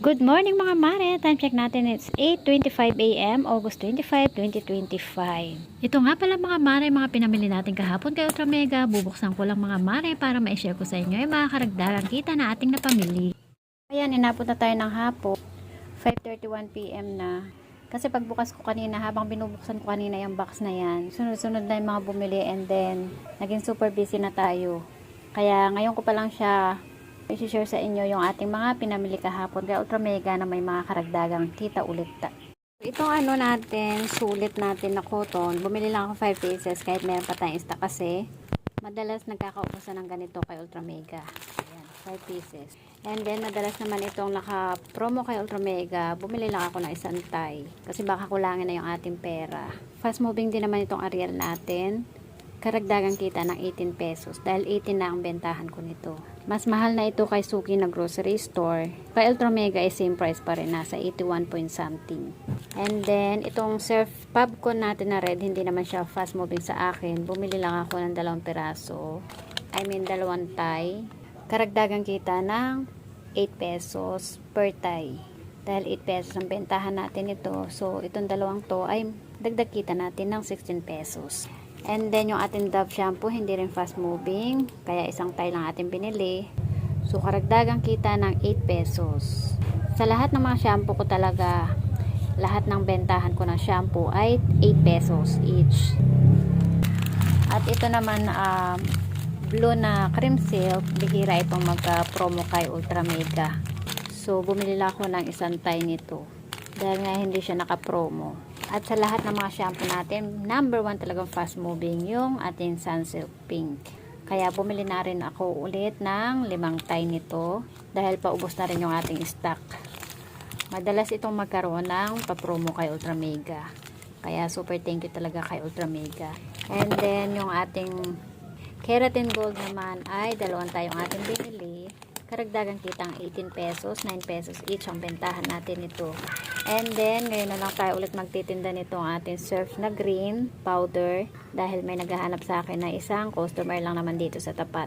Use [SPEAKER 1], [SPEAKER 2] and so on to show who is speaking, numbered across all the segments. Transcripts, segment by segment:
[SPEAKER 1] Good morning mga mare. Time check natin it's 8.25 a.m. August 25, 2025. Ito nga pala mga mare, mga pinamili natin kahapon kay Ultra Mega. Bubuksan ko lang mga mare para ma-share ko sa inyo yung mga karagdagang kita na ating napamili. Ayan, inapot na tayo ng hapon. 5.31pm na. Kasi pagbukas ko kanina, habang binubuksan ko kanina yung box na yan, sunod-sunod na yung mga bumili and then, naging super busy na tayo. Kaya ngayon ko pa lang siya i-share sa inyo yung ating mga pinamili kahapon kay Ultra Mega na may mga karagdagang kita ulit. Itong ano natin, sulit natin na cotton, bumili lang ako 5 pieces kahit meron pa tayong stock kasi madalas nagkakaubusan ng ganito kay Ultra Mega. Ayan, 5 pieces. And then, madalas naman itong naka-promo kay Ultra Mega, bumili lang ako ng isang tie. Kasi baka kulangin na yung ating pera. Fast moving din naman itong Ariel natin. Karagdagang kita ng 18 pesos. Dahil 18 na ang bentahan ko nito. Mas mahal na ito kay Suki na grocery store. Kay Ultra Mega is same price pa rin. Nasa 81 point something. And then, itong surf popcorn natin na red, hindi naman siya fast moving sa akin. Bumili lang ako ng dalawang piraso. I mean, dalawang tie. Karagdagang kita ng 8 pesos per tie. Dahil 8 pesos ang bentahan natin ito. So, itong dalawang to ay dagdag kita natin ng 16 pesos. And then, yung ating Dove shampoo, hindi rin fast moving. Kaya isang tie lang ating binili. So, karagdagang kita ng 8 pesos. Sa lahat ng mga shampoo ko talaga, lahat ng bentahan ko ng shampoo ay 8 pesos each. At ito naman, um, blue na cream silk, bihira itong magka-promo kay Ultra Mega. So, bumili lang ako ng isang tie nito. Dahil nga hindi siya naka-promo. At sa lahat ng mga shampoo natin, number one talagang fast moving yung ating Sunsilk Pink. Kaya bumili na rin ako ulit ng limang tie nito dahil paubos na rin yung ating stock. Madalas itong magkaroon ng papromo kay Ultra Mega. Kaya super thank you talaga kay Ultra Mega. And then yung ating Keratin Gold naman ay dalawang tayong ating binili. Karagdagan kitang 18 pesos, 9 pesos each ang bentahan natin ito. And then, ngayon na lang tayo ulit magtitinda nito ang ating surf na green powder dahil may naghahanap sa akin na isang customer lang naman dito sa tapat.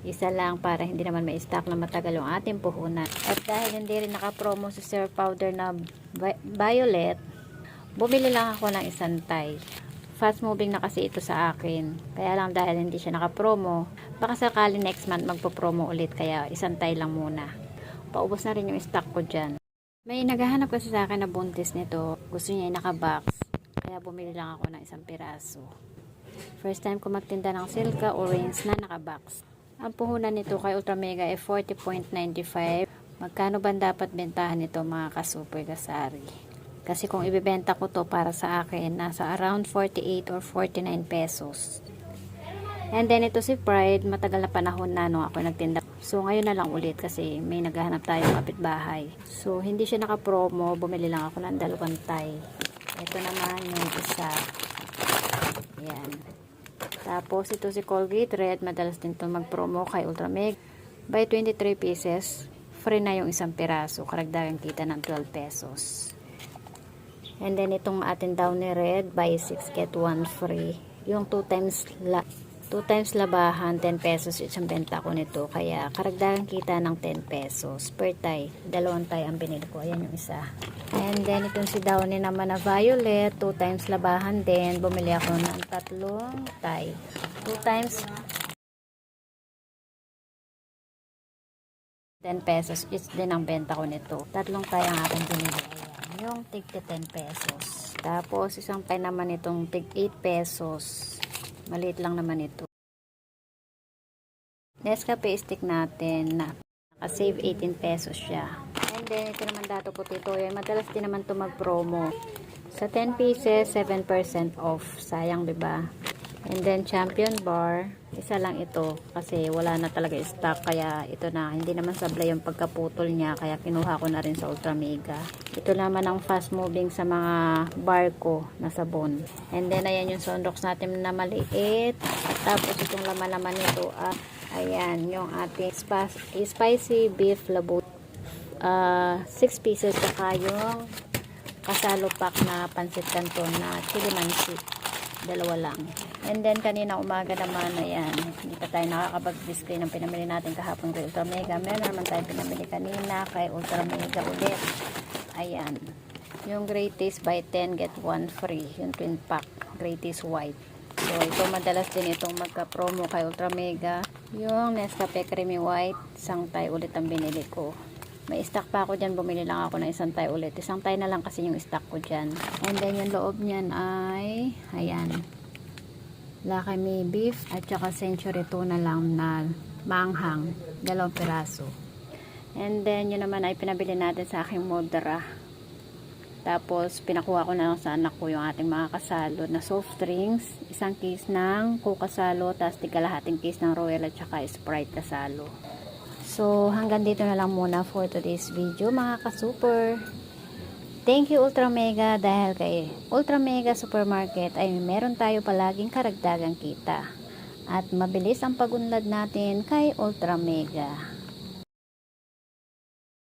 [SPEAKER 1] Isa lang para hindi naman may stock na matagal yung ating puhunan. At dahil hindi rin nakapromo sa surf powder na vi- violet, bumili lang ako ng isang tie. Fast moving na kasi ito sa akin. Kaya lang dahil hindi siya nakapromo, baka sakali next month magpo-promo ulit kaya isang tie lang muna. Paubos na rin yung stock ko dyan. May naghahanap kasi sa akin na buntis nito. Gusto niya yung naka-box. Kaya bumili lang ako ng isang piraso. First time ko magtinda ng silka orange na naka-box. Ang puhunan nito kay Ultra Mega ay 40.95. Magkano ba dapat bentahan nito mga ka-super kasari? Kasi kung ibebenta ko to para sa akin, nasa around 48 or 49 pesos. And then ito si Pride, matagal na panahon na no ako nagtinda. So ngayon na lang ulit kasi may naghahanap tayong kapitbahay. So hindi siya naka-promo, bumili lang ako ng dalawang tie. Ito naman yung isa. Yan. Tapos ito si Colgate Red, madalas din to mag-promo kay Ultrameg. By 23 pieces, free na yung isang piraso. Karagdagan kita ng 12 pesos. And then itong atin Downy Red, buy 6 get 1 free. Yung 2 times la 2 times labahan, 10 pesos isang benta ko nito. Kaya karagdagan kita ng 10 pesos per tie. Dalawang tie ang binili ko. Ayan yung isa. And then itong si Downy naman na violet, 2 times labahan din. Bumili ako ng tatlong tie. 2 times 10 pesos each din ang benta ko nito. Tatlong tie ang aking binili. Yung tig 10 pesos. Tapos isang tie naman itong tig 8 pesos. Maliit lang naman ito. Nescafe stick natin na naka-save 18 pesos siya. And then ito naman dato potito. Yan, madalas din naman ito mag-promo. Sa 10 pieces, 7% off. Sayang, 'di ba? And then champion bar, isa lang ito kasi wala na talaga stock kaya ito na hindi naman sablay yung pagkaputol niya kaya kinuha ko na rin sa Ultra Mega. Ito naman ang fast moving sa mga bar ko na sabon. And then ayan yung sundox natin na maliit. Tapos itong laman naman nito ah, ayan yung ating spa- spicy beef labut. Uh, 6 pieces saka yung kasalo pack na pansit canton na chili mansi dalawa lang And then, kanina umaga naman, ayan, hindi pa tayo nakakapag-display ng pinamili natin kahapon kay Ultra Mega. Meron naman tayo pinamili kanina kay Ultra Mega ulit. Ayan. Yung Great Taste buy 10, get 1 free. Yung twin pack, Great Taste White. So, ito madalas din itong magka-promo kay Ultra Mega. Yung Nescafe Creamy White, isang tayo ulit ang binili ko. May stock pa ako dyan, bumili lang ako ng isang tayo ulit. Isang tayo na lang kasi yung stock ko dyan. And then yung loob niyan ay, ayan, Lakami beef at saka century tuna lang na manghang, dalawang piraso. And then yun naman ay pinabili natin sa aking modera. Tapos pinakuha ko na lang sa anak ko yung ating mga kasalo na soft drinks, isang case ng Coke kasalo, tapos tigalahating case ng Royal at saka Sprite kasalo. So hanggang dito na lang muna for today's video mga ka-super. Thank you Ultra Mega dahil kay Ultra Mega Supermarket ay meron tayo palaging karagdagang kita. At mabilis ang pagunlad natin kay Ultra Mega.